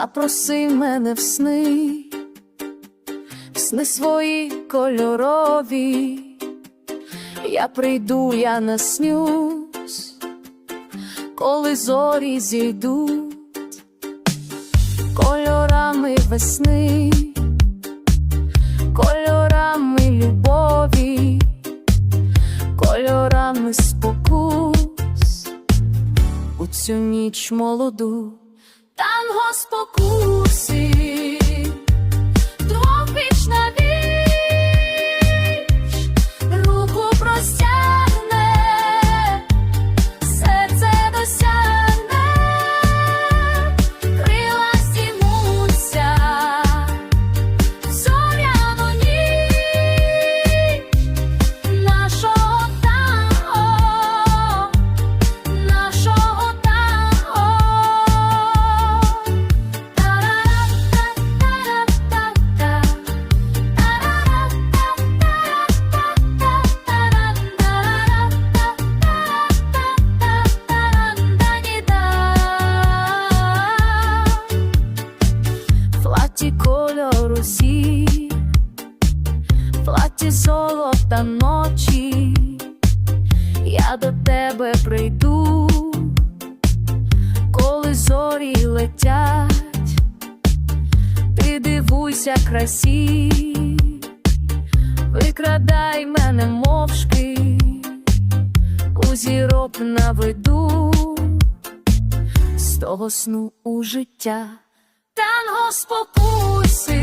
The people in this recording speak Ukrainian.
запроси мене в сни, в сни свої кольорові, я прийду, я наснюсь, коли зорі зійдуть. Кольорами весни, кольорами любові, кольорами спокус. У цю ніч молоду. Танго спокуси, Платі кольору сі, платі золота ночі, я до тебе прийду коли зорі летять, ти дивуйся красі, викрадай мене мовчки, у зірок наведу з того сну у життя, танго спокуси,